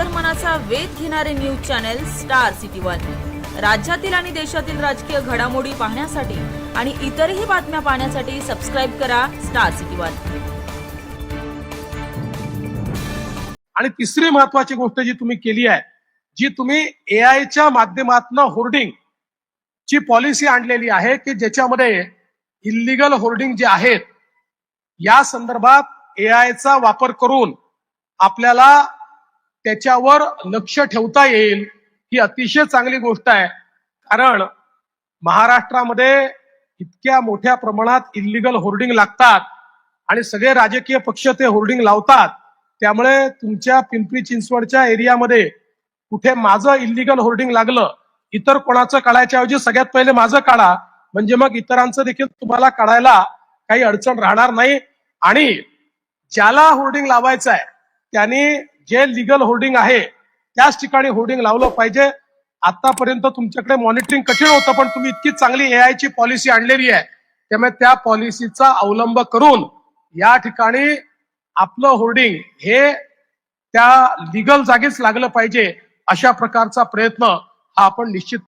अंतर्मनाचा वेध घेणारे news channel star city one. राज्यातील आणि देशातील राजकीय घडामोडी पाहण्यासाठी आणि इतरही बातम्या पाहण्यासाठी सबस्क्राईब करा स्टार सिटी वन. आणि तिसरी महत्वाची गोष्ट जी तुम्ही केली आहे जी तुम्ही एआयच्या माध्यमातून होर्डिंग ची पॉलिसी आणलेली आहे की ज्याच्यामध्ये इल्लिगल होर्डिंग जे आहेत या संदर्भात एआयचा वापर करून आपल्याला त्याच्यावर लक्ष ठेवता येईल ही अतिशय चांगली गोष्ट आहे. कारण महाराष्ट्रामध्ये इतक्या मोठ्या प्रमाणात इलिगल होर्डिंग लागतात आणि सगळे राजकीय पक्ष ते होर्डिंग लावतात. त्यामुळे तुमच्या पिंपरी चिंचवडच्या एरियामध्ये कुठे माझं इलिगल होर्डिंग लागलं इतर कोणाचं काढायच्या ऐवजी सगळ्यात पहिले माझं काढा. म्हणजे मग इतरांचं देखील तुम्हाला काढायला काही अडचण राहणार नाही. आणि ज्याला होर्डिंग लावायचं आहे त्याने जे लिगल होर्डिंग आहे त्याच ठिकाणी होर्डिंग लावलं पाहिजे. आतापर्यंत तुमच्याकडे मॉनिटरिंग कठीण होतं पण तुम्ही इतकी चांगली एआय ची पॉलिसी आणलेली आहे. त्यामुळे त्या पॉलिसीचा अवलंब करून या ठिकाणी आपलं होर्डिंग हे त्या लिगल जागीच लागलं पाहिजे अशा प्रकारचा प्रयत्न हा आपण निश्चित